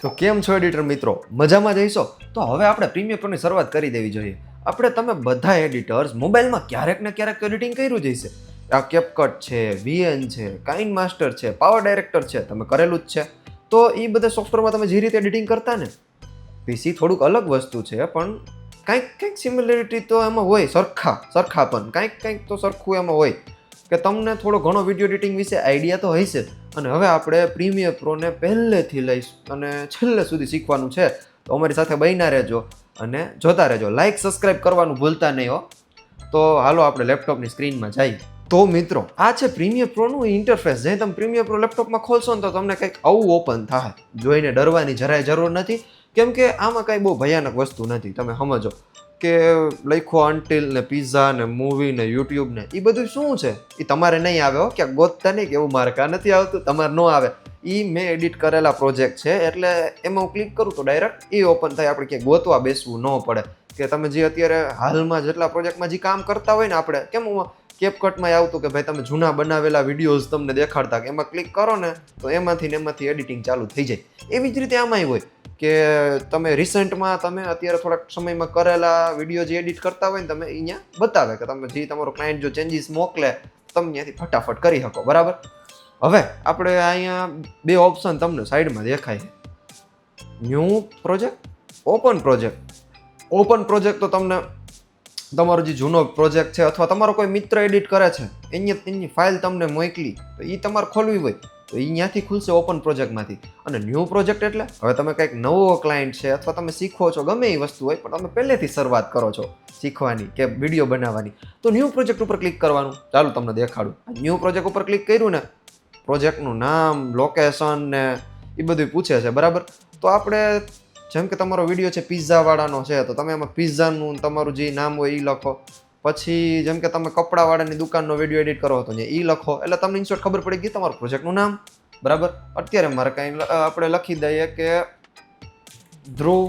તો કેમ છો એડિટર મિત્રો? મજામાં જઈશો? તો હવે આપણે પ્રીમિયર પ્રોની શરૂઆત કરી દેવી જોઈએ. આપણે તમે બધા એડિટર્સ મોબાઈલમાં ક્યારેક ને ક્યારેક એડિટિંગ કર્યું જ હશે. આ કેપકટ છે વીએન છે કાઇન માસ્ટર છે પાવર ડાયરેક્ટર છે, તમે કરેલું જ છે. તો એ બધા સોફ્ટવેરમાં તમે જે રીતે એડિટિંગ કરતા ને પીસી થોડુંક અલગ વસ્તુ છે, પણ કંઈક કંઈક સિમિલરિટી તો એમાં હોય, સરખા સરખા પણ કંઈક કંઈક તો સરખું એમાં હોય. કે તમને થોડો ઘણો વીડિયો એડિટિંગ વિશે આઈડિયા તો હશે જ. અને હવે આપણે પ્રીમિયર પ્રોને પહેલેથી લઈશ અને છેલ્લે સુધી શીખવાનું છે. તો અમારી સાથે બન્યા રહેજો અને જોતા રહેજો. લાઈક સબસ્ક્રાઇબ કરવાનું ભૂલતા નહીં હો. તો હાલો આપણે લેપટોપની સ્ક્રીનમાં જઈએ. તો મિત્રો, આ છે પ્રીમિયર પ્રોનું ઇન્ટરફેસ જે તમે પ્રીમિયર પ્રો લેપટોપમાં ખોલશો ને તો તમને કંઈક આવું ઓપન થાય. જોઈને ડરવાની જરાય જરૂર નથી. કેમ કે આમાં કાંઈ બહુ ભયાનક વસ્તુ નથી. તમે સમજો. કે લખો અન્ટિલ ને પીઝા ને મૂવી ને યુટ્યુબ ને એ બધું શું છે? એ તમારે નહીં આવે હો, ક્યાંક ગોતતા નહીં કે એવું મારે કાં નથી આવતું, તમારે ન આવે. એ મેં એડિટ કરેલા પ્રોજેક્ટ છે, એટલે એમાં હું ક્લિક કરું તો ડાયરેક્ટ એ ઓપન થાય, આપણે ક્યાંક ગોતવા બેસવું ન પડે. કે તમે જે અત્યારે હાલમાં જેટલા પ્રોજેક્ટમાં જે કામ કરતા હોય ને આપણે, કેમ હું કેપકટમાં આવતું કે ભાઈ તમે જૂના બનાવેલા વિડીયોઝ તમને દેખાડતા કે એમાં ક્લિક કરો ને, તો એમાંથી ને એમાંથી એડિટિંગ ચાલુ થઈ જાય. એવી જ રીતે આમાંય હોય કે તમે રિસેન્ટમાં તમે અત્યારે થોડાક સમયમાં કરેલા વીડિયો જે એડિટ કરતા હોય ને તમે અહીંયા બતાવે કે તમે જે તમારો ક્લાયન્ટ જો ચેન્જીસ મોકલે, તમે ત્યાંથી ફટાફટ કરી શકો, બરાબર? હવે આપણે અહીંયા બે ઓપ્શન તમને સાઈડમાં દેખાય new project open project open project તો તમને તમારો જે જૂનો પ્રોજેક્ટ છે અથવા તમારો કોઈ મિત્ર એડિટ કરે છે, એની એની ફાઇલ તમને મોકલી, તો એ તમારે ખોલવી હોય, તો એ ત્યાંથી ખુલશે ઓપન પ્રોજેક્ટમાંથી અને ન્યૂ પ્રોજેક્ટ એટલે, હવે તમે કંઈક નવો ક્લાયન્ટ છે અથવા તમે શીખો છો, ગમે એ વસ્તુ હોય, પણ તમે પહેલેથી શરૂઆત કરો છો શીખવાની કે વીડિયો બનાવવાની, તો ન્યૂ પ્રોજેક્ટ ઉપર ક્લિક કરવાનું. ચાલુ તમને દેખાડું. ન્યૂ પ્રોજેક્ટ ઉપર ક્લિક કર્યું ને પ્રોજેક્ટનું નામ લોકેશન ને એ બધું પૂછે છે, બરાબર? તો આપણે જેમ કે તમારો વીડિયો છે પિઝાવાળાનો છે, તો તમે એમાં પિઝાનું તમારું જે નામ હોય એ લખો. પછી જેમ કે તમે કપડાવાળાની દુકાનનો વીડિયો એડિટ કરો તો એ લખો. એટલે તમને ઇન્શોર્ટ ખબર પડી ગઈ તમારું પ્રોજેક્ટનું નામ. બરાબર? અત્યારે મારે કાંઈ આપણે લખી દઈએ કે ધ્રુવ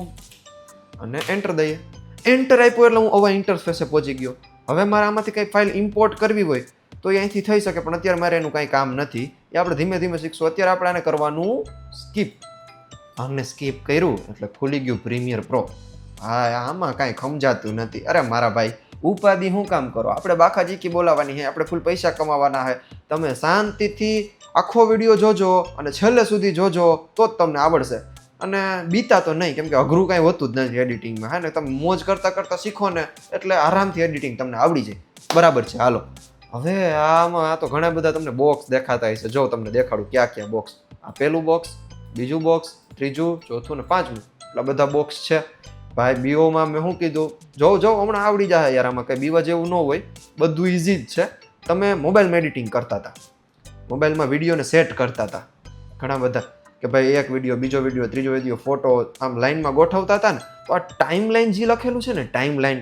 અને એન્ટર દઈએ. એન્ટર આપ્યું એટલે હું અવા ઇન્ટરફેસે પહોંચી ગયો. હવે મારે આમાંથી કંઈ ફાઇલ ઇમ્પોર્ટ કરવી હોય તો એ અહીંથી થઈ શકે, પણ અત્યારે મારે એનું કાંઈ કામ નથી. એ આપણે ધીમે ધીમે શીખશું. અત્યારે આપણે આને કરવાનું સ્કીપ આને સ્કીપ કર્યું એટલે ખુલી ગયું પ્રીમિયર પ્રો હા આમાં કાંઈ સમજાતું નથી. અરે મારા ભાઈ, ઉપાધિ શું કામ કરો? આપણે બાખા જીકી બોલાવવાની છે આપણે ફૂલ પૈસા કમાવાના છે તમે શાંતિથી આખો વીડિયો જોજો અને છેલ્લે સુધી જોજો, તો જ તમને આવડશે. અને બીતા તો નહીં, કેમ કે અઘરું કાંઈ હોતું જ નથી એડિટિંગમાં હા ને? તમે મોજ કરતાં કરતાં શીખો ને, એટલે આરામથી એડિટિંગ તમને આવડી જાય. બરાબર છે, હાલો. હવે આમાં આ તો ઘણા બધા તમને બોક્સ દેખાતા હશે. જો તમને દેખાડું, ક્યાં ક્યાં બોક્સ આ પહેલું બોક્સ બીજું બોક્સ ત્રીજું, ચોથું ને પાંચમું. એટલા બધા બોક્સ છે. ભાઈ બીઓમાં મેં શું કીધું? જોઉં જોઉં, હમણાં આવડી જાય યાર આમાં કંઈ બીવા જેવું ન હોય. બધું ઇઝી જ છે. તમે મોબાઈલમાં એડિટિંગ કરતા હતા. મોબાઈલમાં વિડીયોને સેટ કરતા હતા. ઘણા બધા કે ભાઈ, એક વીડિયો બીજો વીડિયો ત્રીજો વીડિયો ફોટો આમ લાઈનમાં ગોઠવતા હતા ને. તો આ ટાઈમ લાઈન જે લખેલું છે ને ટાઈમ લાઈન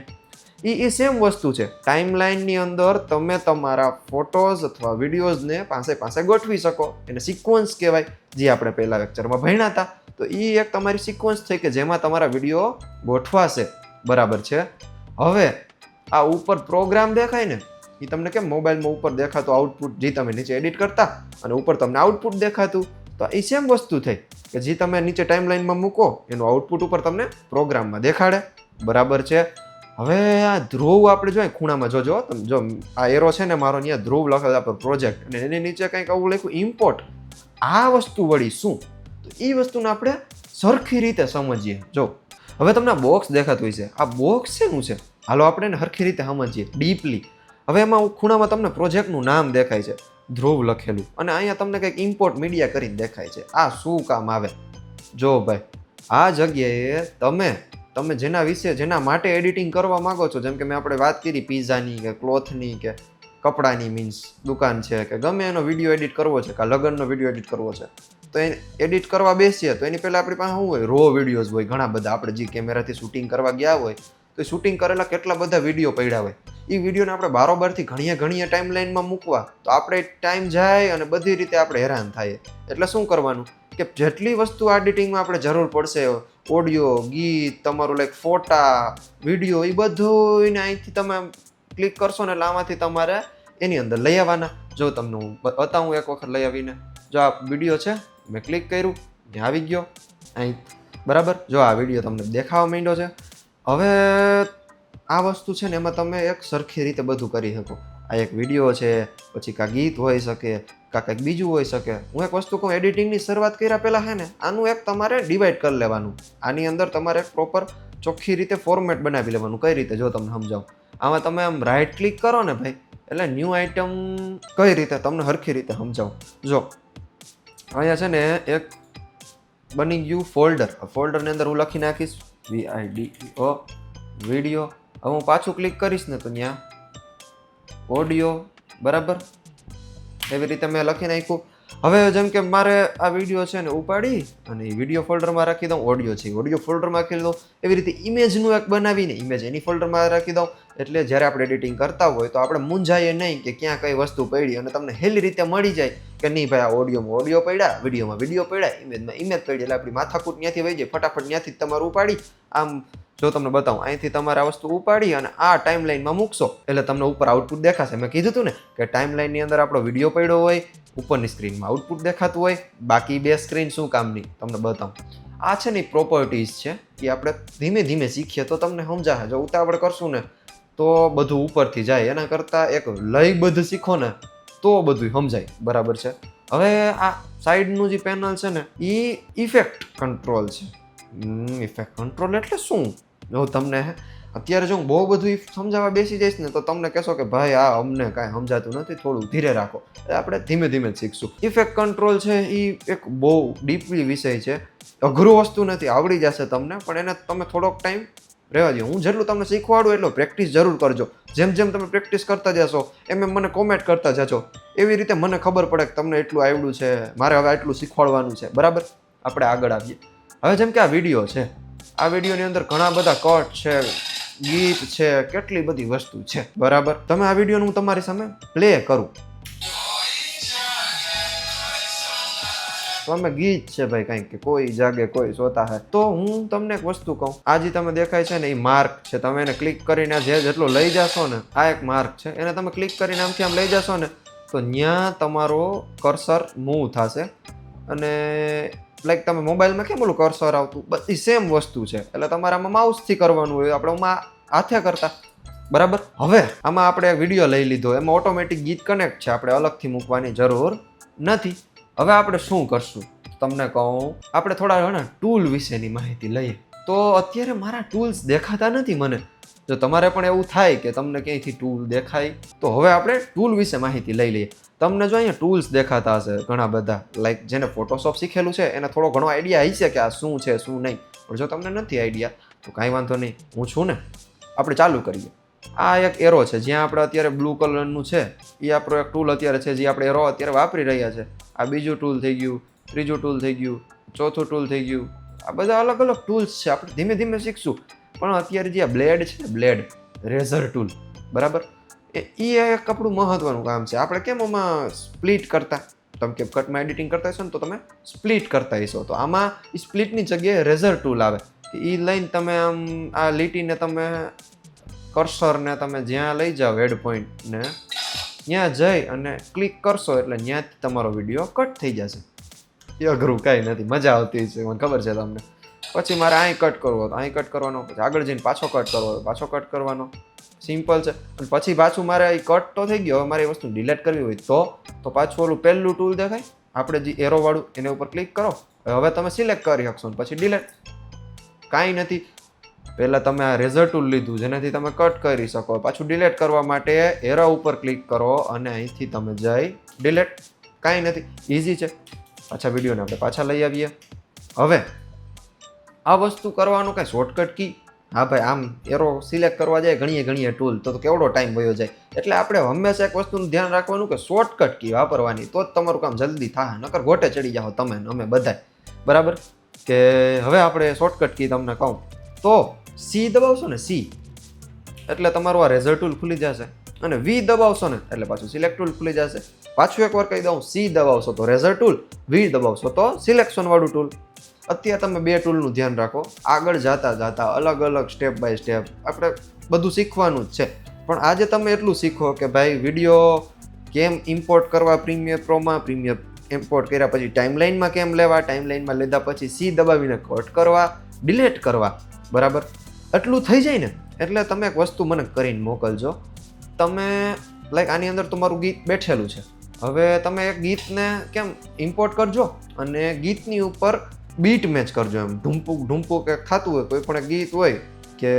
એ એ સેમ વસ્તુ છે. ટાઈમ લાઈનની અંદર તમે તમારા ફોટોઝ અથવા વિડીયોઝને પાસે પાસે ગોઠવી શકો. એને સિક્વન્સ કહેવાય, જે આપણે પહેલા લેક્ચરમાં ભણ્યા હતા. તો એ એક તમારી સિક્વન્સ થઈ કે જેમાં તમારા વીડિયો ગોઠવાશે. બરાબર છે? હવે આ ઉપર પ્રોગ્રામ દેખાય ને એ તમને કેમ મોબાઈલમાં ઉપર દેખાતું આઉટપુટ જે તમે નીચે એડિટ કરતા અને ઉપર તમને આઉટપુટ દેખાતું. તો એ સેમ વસ્તુ થઈ કે જે તમે નીચે ટાઈમલાઈનમાં મૂકો, એનું આઉટપુટ ઉપર તમને પ્રોગ્રામમાં દેખાડે. બરાબર છે? હવે આ ધ્રુવ આપણે જોઈએ ખૂણામાં. જોજો તમે, જો, આ એરો છે ને, મારો અહીંયા ધ્રુવ લખેલા પર પ્રોજેક્ટ અને એની નીચે કંઈક આવું લખ્યું ઇમ્પોર્ટ આ વસ્તુ વળી શું? તો એ વસ્તુને આપણે સરખી રીતે સમજીએ. જો, હવે તમને બોક્સ દેખાતું હોય છે આ બોક્સ શેનું છે? હાલો, આપણે એને સરખી રીતે સમજીએ. ડીપલી હવે એમાં ખૂણામાં તમને પ્રોજેક્ટનું નામ દેખાય છે. ધ્રુવ લખેલું. અને અહીંયા તમને કંઈક ઇમ્પોર્ટ મીડિયા કરીને દેખાય છે. આ શું કામ આવે? જો, ભાઈ, આ જગ્યાએ તમે તમે જેના વિશે, જેના માટે એડિટિંગ કરવા માંગો છો, જેમ કે મેં આપણે વાત કરી પીઝાની કે ક્લોથની કે કપડાની મીન્સ દુકાન છે કે ગમે એનો વીડિયો એડિટ કરવો છે કે લગ્નનો વીડિયો એડિટ કરવો છે, તો એ એડિટ કરવા બેસીએ, તો એની પહેલાં આપણી પાસે શું હોય? રો વિડીયોઝ હોય, ઘણા બધા. આપણે જે કેમેરાથી શૂટિંગ કરવા ગયા હોય, તો શૂટિંગ કરેલા કેટલા બધા વીડિયો પડ્યા હોય? એ વિડીયોને આપણે બારોબારથી ઘણીએ ઘણીએ ટાઈમ લાઈનમાં મૂકવા, તો આપણે ટાઈમ જાય અને બધી રીતે આપણે હેરાન થાય. એટલે શું કરવાનું? કે જેટલી વસ્તુ એડિટિંગમાં આપણે જરૂર પડશે ઓડિયો ગીત, તમારું લાઈક ફોટા વીડિયો એ બધું અહીંથી તમે ક્લિક કરશો ને એટલે તમારે એની અંદર લઈ આવવાના. જો તમને હું બતાવું એક વખત લઈ આવીને. જો આ વીડિયો છે, મેં ક્લિક કર્યું ત્યાં આવી ગયો. અહીં, બરાબર? જો આ વીડિયો તમને દેખાવા માંડ્યો છે. હવે આ વસ્તુ છે ને એમાં તમે એક સરખી રીતે બધું કરી શકો. આ એક વીડિયો છે, પછી કાં ગીત હોઈ શકે કાં કંઈક બીજું હોઈ શકે. હું એક વસ્તુ કહું એડિટિંગની શરૂઆત કર્યા પહેલાં છે ને, આનું એક તમારે ડિવાઈડ કરી લેવાનું. આની અંદર તમારે એક પ્રોપર ચોખ્ખી રીતે ફોર્મેટ બનાવી લેવાનું, કઈ રીતે, જો તમને સમજાવું. આમાં તમે આમ રાઈટ ક્લિક કરો ને ભાઈ, એટલે ન્યૂ આઇટમ કઈ રીતે, તમને હરખી રીતે સમજાવું. જો, અહીંયા છે ને એક બની ગયું ફોલ્ડર ફોલ્ડરની અંદર હું લખી નાખીશ વી આઈ ડી ઓ વીડિયો હવે હું પાછું ક્લિક કરીશ ને તો ત્યાં ઓડિયો બરાબર? એવી રીતે મેં લખી નાખ્યું. હવે જેમ કે મારે આ વીડિયો છે ને ઉપાડી અને એ વીડિયો ફોલ્ડરમાં રાખી દઉં ઓડિયો છે. ઓડિયો ફોલ્ડરમાં રાખી દઉં, એવી રીતે ઇમેજનું એક બનાવીને ઇમેજ એની ફોલ્ડરમાં રાખી દઉં. એટલે જ્યારે આપણે એડિટિંગ કરતા હોય તો આપણે મૂંઝાઈએ નહીં કે ક્યાં કઈ વસ્તુ પડી અને તમને હેલી રીતે મળી જાય કે નહીં ભાઈ આ ઓડિયોમાં ઓડિયો પડ્યા વિડીયોમાં વીડિયો પડ્યા ઇમેજમાં ઇમેજ પડી. એટલે આપણી માથાકૂટ ત્યાંથી વહી જાય. ફટાફટ ત્યાંથી તમારું ઉપાડી. આમ જો તમને બતાવું, અહીંથી તમારે આ વસ્તુ ઉપાડી અને આ ટાઈમ લાઈનમાં મૂકશો. એટલે તમને ઉપર આઉટપુટ દેખાશે. મેં કીધું હતું ને કે ટાઈમ લાઇનની અંદર આપણો વીડિયો પડ્યો હોય, ઉપરની સ્ક્રીનમાં આઉટપુટ દેખાતું હોય, બાકી બે સ્ક્રીન શું કામની? તમને બતાવું. આ છે ને પ્રોપર્ટીઝ છે એ આપણે ધીમે ધીમે શીખીએ તો તમને સમજાશે. જો ઉતાવળ કરશું ને, તો બધું ઉપરથી જાય. એના કરતાં એક લયબદ્ધ શીખો ને, તો બધું સમજાય. બરાબર છે? હવે આ સાઈડનું જે પેનલ છે ને એ ઇફેક્ટ કંટ્રોલ છે. ઇફેક્ટ કંટ્રોલ એટલે શું? જો તમને અત્યારે જો હું બહુ બધું સમજાવવા બેસી જઈશ ને તો તમને કહેશો કે ભાઈ, આ અમને કાંઈ સમજાતું નથી, થોડું ધીરે રાખો. આપણે ધીમે ધીમે જ શીખશું. ઇફેક્ટ કંટ્રોલ છે એ એક બહુ ડીપલી વિષય છે. અઘરું વસ્તુ નથી, આવડી જશે તમને, પણ એને તમે થોડોક ટાઈમ રહેવા દો હું જેટલું તમને શીખવાડું એટલો પ્રેક્ટિસ જરૂર કરજો. જેમ જેમ તમે પ્રેક્ટિસ કરતા જશો, એમ એમ મને કોમેન્ટ કરતા જશો એવી રીતે મને ખબર પડે કે તમને એટલું આવડ્યું છે, મારે હવે આટલું શીખવાડવાનું છે. બરાબર? આપણે આગળ આવીએ. હવે જેમ કે આ વીડિયો છે આ વિડીયોની અંદર ઘણા બધા કટ છે, ગીત છે, કેટલી બધી વસ્તુ છે. બરાબર? તમે આ વિડીયોનું હું તમારી સામે પ્લે કરું. તો અમે ગીત છે ભાઈ કંઈક, કે કોઈ જાગે, કોઈ સોતા હે. તો હું તમને એક વસ્તુ કહું. આ જે તમે દેખાય છે ને, એ માર્ક છે. તમે એને ક્લિક કરીને જે જેટલો લઈ જશો ને, આ એક માર્ક છે. એને તમે ક્લિક કરીને આમથી આમ લઈ જશો ને, તો ત્યાં તમારો કર્સર મૂવ થશે. અને લાઈક તમે મોબાઈલમાં કેમ ઓલું કર્સર આવતું? બધી સેમ વસ્તુ છે. એટલે તમારામાં માઉસથી કરવાનું હોય, આપણે આમાં હાથે કરતા. બરાબર? હવે આમાં આપણે વીડિયો લઈ લીધો. એમાં ઓટોમેટિક ગીત કનેક્ટ છે. આપણે અલગથી મૂકવાની જરૂર નથી. હવે આપણે શું કરશું? તમને કહું, આપણે થોડા ટૂલ વિશેની માહિતી લઈએ. તો અત્યારે મારા ટૂલ્સ દેખાતા નથી મને. જો તમારે પણ એવું થાય કે તમને ક્યાંયથી ટૂલ દેખાય, તો હવે આપણે ટૂલ વિશે માહિતી લઈ લઈએ. તમને જો અહીંયા ટૂલ્સ દેખાતા હશે ઘણા બધા લાઈક જેને ફોટોશોપ શીખેલું છે, એને થોડો ઘણો આઈડિયા હશે કે આ શું છે, શું નહીં. પણ જો તમને નથી આઈડિયા તો કાંઈ વાંધો નહીં, હું છું ને. આપણે ચાલુ કરીએ. આ એક એરો છે, જ્યાં આપણે અત્યારે બ્લુ કલરનું છે એ આપણો એક ટૂલ અત્યારે છે, જે આપણે એરો અત્યારે વાપરી રહ્યા છે. આ બીજું ટૂલ થઈ ગયું, ત્રીજું ટૂલ થઈ ગયું, ચોથું ટૂલ થઈ ગયું. આ બધા અલગ અલગ ટૂલ્સ છે, આપણે ધીમે ધીમે શીખશું. પણ અત્યારે જે આ બ્લેડ છે ને, બ્લેડ, રેઝર ટૂલ, બરાબર? એ એ એક આપણું મહત્વનું કામ છે. આપણે કેમ આમાં સ્પ્લિટ કરતા? તમે કેમ કટમાં એડિટિંગ કરતા હશો ને, તો તમે સ્પ્લિટ કરતા હશો. તો આમાં એ સ્પ્લિટની જગ્યાએ રેઝર ટૂલ આવે. એ લઈને તમે આમ આ લીટીને તમે કર્સરને તમે જ્યાં લઈ જાઓ હેડ પોઈન્ટને, ત્યાં જઈ અને ક્લિક કરશો એટલે ત્યાંથી તમારો વીડિયો કટ થઈ જશે. એ અઘરું કાંઈ નથી. મજા આવતી છે મને ખબર છે તમને. પછી મારે અહીં કટ કરવો હતો. અહીં કટ કરવાનો, પછી આગળ જઈને પાછો કટ કરવો તો પાછો કટ કરવાનો. સિમ્પલ છે. અને પછી પાછું મારે એ કટ તો થઈ ગયો. હવે મારે એ વસ્તુ ડિલેટ કરવી હોય તો તો પાછું ઓલું પહેલું ટૂલ દેખાય. આપણે જે એરોવાળું એના ઉપર ક્લિક કરો. હવે તમે સિલેક્ટ કરી શકશો ને પછી ડિલેટ કાંઈ નથી. પહેલાં તમે આ રેઝર ટૂલ લીધું, જેનાથી તમે કટ કરી શકો. પાછું ડિલેટ કરવા માટે એરો ઉપર ક્લિક કરો અને અહીંથી તમે જઈ ડિલેટ કાંઈ નથી. ઇઝી છે. પાછા વિડીયોને આપણે પાછા લઈ આવીએ. હવે આ વસ્તુ કરવાનું કાંઈ શોર્ટકટ કી? હા ભાઈ, આમ એરો સિલેક્ટ કરવા જાય ઘણીએ ઘણીએ ટૂલ તો કેવડો ટાઈમ વયો જાય? એટલે આપણે હંમેશા એક વસ્તુનું ધ્યાન રાખવાનું કે શોર્ટકટ કી વાપરવાની, તો જ તમારું કામ જલ્દી થાય, નકર ગોટે ચડી જાઓ તમે અમે બધાય. બરાબર? કે હવે આપણે શોર્ટકટ કી તમને કહું. તો સી દબાવશો ને સી એટલે તમારું આ રેઝર ટૂલ ખુલી જશે. અને વી દબાવશો ને, એટલે પાછું સિલેક્ટ ટૂલ ખુલી જશે. પાછું એકવાર કહી દઉં સી દબાવશો તો રેઝર ટૂલ વી દબાવશો તો સિલેક્શનવાળું ટૂલ અત્યારે તમે બે ટૂલનું ધ્યાન રાખો. આગળ જતા જતા અલગ અલગ સ્ટેપ બાય સ્ટેપ આપણે બધું શીખવાનું જ છે. પણ આજે તમે એટલું શીખો કે ભાઈ વીડિયો કેમ ઇમ્પોર્ટ કરવા પ્રીમિયર પ્રોમાં પ્રીમિયર ઇમ્પોર્ટ કર્યા પછી ટાઈમલાઈનમાં કેમ લેવા? ટાઈમલાઈનમાં લીધા પછી સી દબાવીને કટ કરવા ડિલેટ કરવા. બરાબર? એટલું થઈ જાય ને? એટલે તમે એક વસ્તુ મને કરીને મોકલજો. તમે લાઈક આની અંદર તમારું ગીત બેઠેલું છે. હવે તમે એક ગીતને કેમ ઇમ્પોર્ટ કરજો? અને ગીતની ઉપર બીટ મેચ કરજો એમ. ઢૂંપુક ઢૂંપુક કે ખાતું હોય, કોઈ પણ ગીત હોય કે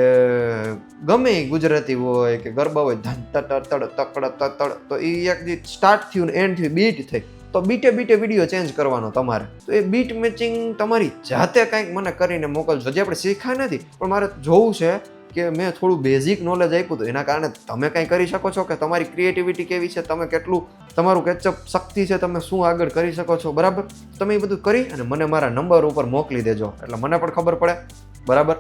ગમે ગુજરાતી હોય કે ગરબા હોય, ધન તડ તડ તકડ તડ તો એ એક જે સ્ટાર્ટ થયું એન્ડ થયું, બીટ થઈ. તો બીટે બીટે વીડિયો ચેન્જ કરવાનો તમારે. તો એ બીટ મેચિંગ તમારી જાતે કંઈક મને કરીને મોકલજો. જે આપણે શીખા નથી, પણ મારે જોવું છે કે મેં થોડું બેઝિક નોલેજ આપ્યું હતું એના કારણે તમે કંઈ કરી શકો છો કે તમારી ક્રિએટિવિટી કેવી છે? તમે કેટલું, તમારું કેચઅપ શક્તિ છે? તમે શું આગળ કરી શકો છો? બરાબર? તમે એ બધું કરી અને મને મારા નંબર ઉપર મોકલી દેજો. એટલે મને પણ ખબર પડે. બરાબર?